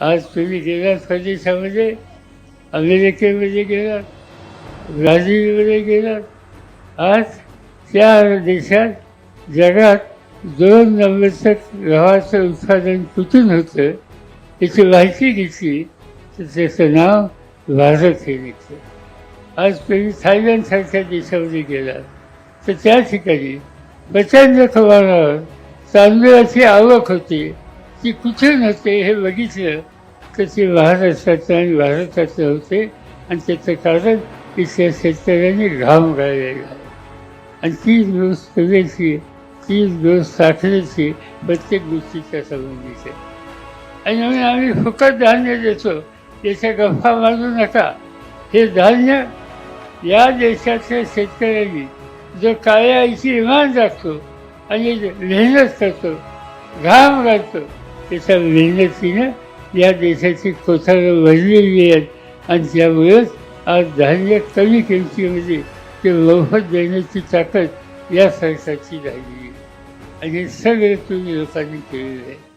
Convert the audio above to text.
आज तुम्ही गेलात परदेशामध्ये अमेरिकेमध्ये गेलात? ब्राझीलमध्ये गेलात? आज त्या देशात जगात दोन नंबरचं गव्हाचं उत्पादन कुठून होतं? याची माहिती घेतली तर त्याचं नाव भारत हे निघतं आज तुम्ही थायलंडसारख्या देशामध्ये गेलात. तर त्या ठिकाणी प्रचंड प्रमाणावर तांदळाची आवक होती. ती कुठे नव्हते हे बघितलं तर ते महाराष्ट्राचं आणि भारताचं होते. आणि त्याचं कारण इथल्या शेतकऱ्यांनी घाम गाळलेला आहे. आणि तीच दिवस सगळ्याची तीच दिवस साखरेची प्रत्येक गोष्टीच्या संबंधित आहे आणि म्हणून आम्ही फुकट धान्य देतो. याच्या गप्पा मारू नका. हे धान्य या देशातल्या शेतकऱ्यांनी जो काळ्या आईची इमान राखतो आणि मेहनत करतो घाम घालतो त्याच्या मेहनतीनं या देशाची कोथारं भरलेली आहेत आणि त्यामुळेच आज धान्य कमी किमतीमध्ये ते मोफत देण्याची ताकद या सरकारची झाली आहे. आणि हे सगळं तुम्ही लोकांनी केलेलं आहे.